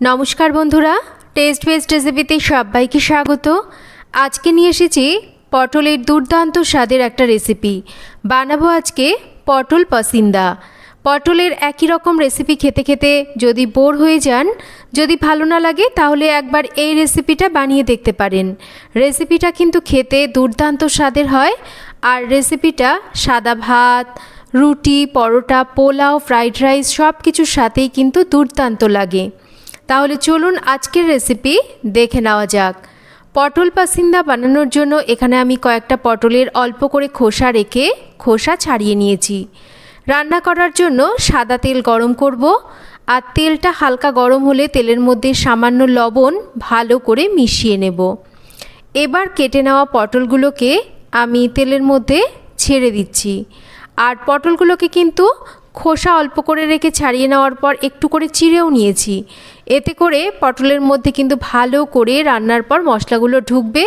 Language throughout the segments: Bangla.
নমস্কার বন্ধুরা টেস্ট বেস্ট রেসিপিতে সবাইকে স্বাগত। আজকে নিয়ে এসেছি পটলের দুর্দান্ত স্বাদের একটা রেসিপি বানাবো আজকে পটল পসিন্দা। পটলের একই রকম রেসিপি খেতে খেতে যদি বোর হয়ে যান, যদি ভালো না লাগে তাহলে একবার এই রেসিপিটা বানিয়ে দেখতে পারেন। রেসিপিটা কিন্তু খেতে দুর্দান্ত স্বাদের হয় আর রেসিপিটা সাদা ভাত, রুটি, পরোটা, পোলাও ফ্রাইড রাইস সব কিছুর সাথেই কিন্তু দুর্দান্ত লাগে। তাহলে চলুন আজকের রেসিপি দেখে নেওয়া যাক। পটল পাসিন্দা বানানোর জন্য এখানে আমি কয়েকটা পটলের অল্প করে খোসা রেখে খোসা ছাড়িয়ে নিয়েছি। রান্না করার জন্য সাদা তেল গরম করব আর তেলটা হালকা গরম হলে তেলের মধ্যে সামান্য লবণ ভালো করে মিশিয়ে নেব। এবার কেটে নেওয়া পটলগুলোকে আমি তেলের মধ্যে ছেড়ে দিচ্ছি। আর পটলগুলোকে কিন্তু খোসা অল্প করে রেখে ছাড়িয়ে নেওয়ার পর একটু করে চিড়েও নিয়েছি। এতে করে পটলের মধ্যে কিন্তু ভালো করে রান্নার পর মশলাগুলো ঢুকবে,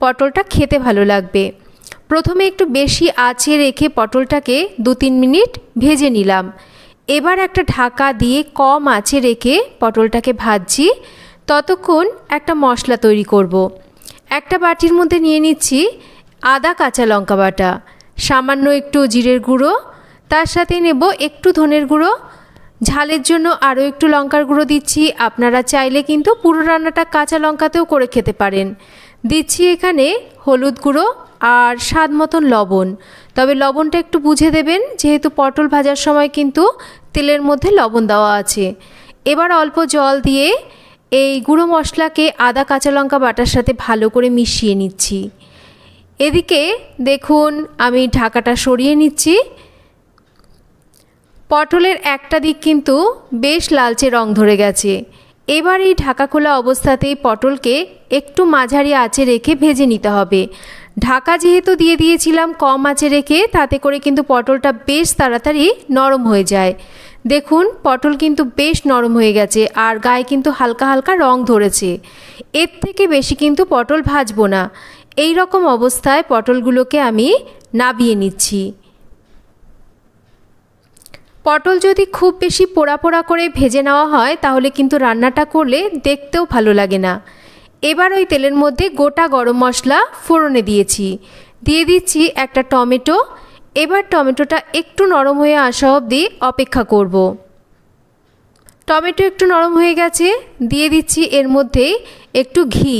পটলটা খেতে ভালো লাগবে। প্রথমে একটু বেশি আঁচে রেখে পটলটাকে দু তিন মিনিট ভেজে নিলাম। এবার একটা ঢাকা দিয়ে কম আঁচে রেখে পটলটাকে ভাজছি। ততক্ষণ একটা মশলা তৈরি করব। একটা বাটির মধ্যে নিয়ে নিচ্ছি আদা কাঁচা লঙ্কা বাটা, সামান্য একটু জিরের গুঁড়ো তার সাথে নেব একটু ধনের গুঁড়ো। ঝালের জন্য আরও একটু লঙ্কার গুঁড়ো দিচ্ছি। আপনারা চাইলে কিন্তু পুরো রান্নাটা কাঁচা লঙ্কাতেও করে খেতে পারেন। দিচ্ছি এখানে হলুদ গুঁড়ো আর স্বাদ মতন লবণ। তবে লবণটা একটু বুঝে দেবেন, যেহেতু পটল ভাজার সময় কিন্তু তেলের মধ্যে লবণ দেওয়া আছে। এবার অল্প জল দিয়ে এই গুঁড়ো মশলাকে আদা কাঁচা লঙ্কা বাটার সাথে ভালো করে মিশিয়ে নিচ্ছি। এদিকে দেখুন, আমি ঢাকাটা সরিয়ে নিচ্ছি। পটলের একটা দিক কিন্তু বেশ লালচে রং ধরে গেছে। এবার এই ঢাকা খোলা অবস্থাতেই পটলকে একটু মাঝারি আঁচে রেখে ভেজে নিতে হবে। ঢাকা যেহেতু দিয়ে দিয়েছিলাম কম আঁচে রেখে, তাতে করে কিন্তু পটলটা বেশ তাড়াতাড়ি নরম হয়ে যায়। দেখুন, পটল কিন্তু বেশ নরম হয়ে গেছে আর গায়ে কিন্তু হালকা হালকা রং ধরেছে। এর থেকে বেশি কিন্তু পটল ভাজবো না। এই রকম অবস্থায় পটলগুলোকে আমি নাবিয়ে নিচ্ছি। পটল যদি খুব বেশি পোড়া পোড়া করে ভেজে নেওয়া হয়, তাহলে কিন্তু রান্নাটা করলে দেখতেও ভালো লাগে না। এবার ওই তেলের মধ্যে গোটা গরম মশলা ফোড়নে দিয়েছি। দিয়ে দিচ্ছি একটা টমেটো। এবার টমেটোটা একটু নরম হয়ে আসা অবধি অপেক্ষা করব। টমেটো একটু নরম হয়ে গেছে, দিয়ে দিচ্ছি এর মধ্যে একটু ঘি।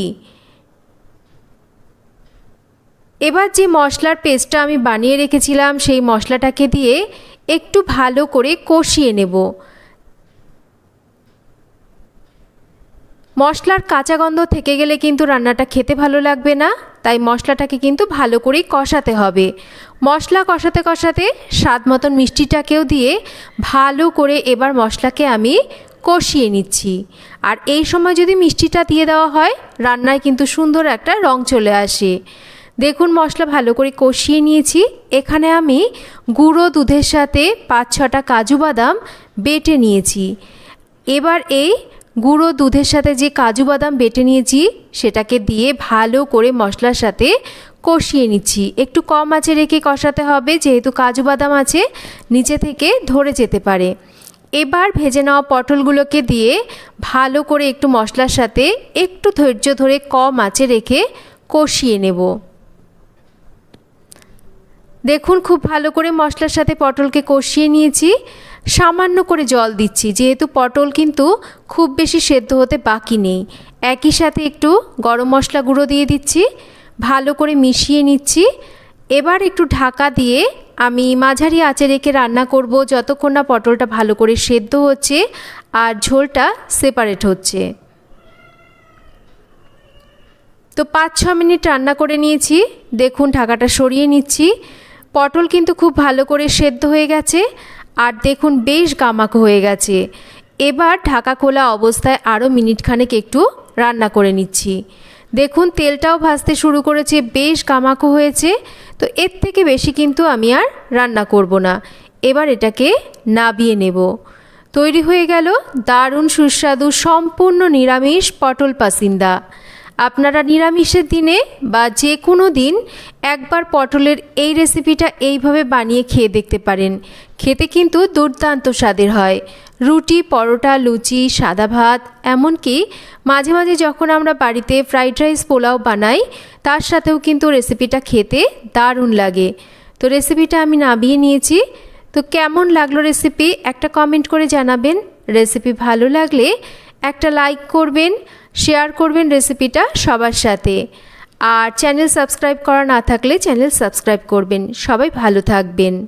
এবার যে মশলার পেস্টটা আমি বানিয়ে রেখেছিলাম, সেই মশলাটাকে দিয়ে একটু ভালো করে কষিয়ে নেব। মশলার কাঁচা গন্ধ থেকে গেলে কিন্তু রান্নাটা খেতে ভালো লাগবে না, তাই মশলাটাকে কিন্তু ভালো করেই কষাতে হবে। মশলা কষাতে কষাতে স্বাদ মতন মিষ্টিটাকেও দিয়ে ভালো করে এবার মশলাকে আমি কষিয়ে নিচ্ছি। আর এই সময় যদি মিষ্টিটা দিয়ে দেওয়া হয়, রান্নায় কিন্তু সুন্দর একটা রং চলে আসে। দেখুন মশলা ভালো করে কষিয়ে নিয়েছি। এখানে আমি গুঁড়ো দুধের সাথে পাঁচ ছটা কাজু বাদাম বেটে নিয়েছি। এবার এই গুঁড়ো দুধের সাথে যে কাজু বাদাম বেটে নিয়েছি, সেটাকে দিয়ে ভালো করে মশলার সাথে কষিয়ে নিচ্ছি। একটু কম আঁচে রেখে কষাতে হবে, যেহেতু কাজু বাদাম আছে, নিচে থেকে ধরে যেতে পারে। এবার ভেজে নেওয়া পটলগুলোকে দিয়ে ভালো করে একটু মশলার সাথে একটু ধৈর্য ধরে কম আঁচে রেখে কষিয়ে নেব। দেখুন, খুব ভালো করে মশলার সাথে পটলকে কষিয়ে নিয়েছি। সামান্য করে জল দিচ্ছি, যেহেতু পটল কিন্তু খুব বেশি সেদ্ধ হতে বাকি নেই। একই সাথে একটু গরম মশলা গুঁড়ো দিয়ে দিচ্ছি, ভালো করে মিশিয়ে নিচ্ছি। এবার একটু ঢাকা দিয়ে আমি মাঝারি আঁচে রেখে রান্না করব, যতক্ষণ না পটলটা ভালো করে সেদ্ধ হচ্ছে আর ঝোলটা সেপারেট হচ্ছে। তো পাঁচ ছ মিনিট রান্না করে নিয়েছি, দেখুন ঢাকাটা সরিয়ে নিচ্ছি। পটল কিন্তু খুব ভালো করে সেদ্ধ হয়ে গেছে, আর দেখুন বেশ গামাকো হয়ে গেছে। এবার ঢাকা খোলা অবস্থায় আরও মিনিটখানেক একটু রান্না করে নিচ্ছি। দেখুন তেলটাও ভাজতে শুরু করেছে, বেশ গামাকো হয়েছে। তো এর থেকে বেশি কিন্তু আমি আর রান্না করব না। এবার এটাকে নাবিয়ে নেব। তৈরি হয়ে গেল দারুণ সুস্বাদু, সম্পূর্ণ নিরামিষ পটল পাসিন্দা। আপনারা নিরামিষের দিনে বা যে কোনো দিন একবার পটলের এই রেসিপিটা এইভাবে বানিয়ে খেয়ে দেখতে পারেন। খেতে কিন্তু দুর্দান্ত স্বাদের হয়। রুটি, পরোটা, লুচি, সাদা ভাত, এমনকি মাঝে মাঝে যখন আমরা বাড়িতে ফ্রাইড রাইস পোলাও বানাই, তার সাথেও কিন্তু রেসিপিটা খেতে দারুণ লাগে। তো রেসিপিটা আমি নামিয়ে নিয়েছি। তো কেমন লাগল রেসিপি একটা কমেন্ট করে জানাবেন। রেসিপি ভালো লাগলে একটা লাইক করবেন। শেয়ার করবেন রেসিপিটা সবার সাথে। আর চ্যানেল সাবস্ক্রাইব করা না থাকলে চ্যানেল সাবস্ক্রাইব করবেন। সবাই ভালো থাকবেন।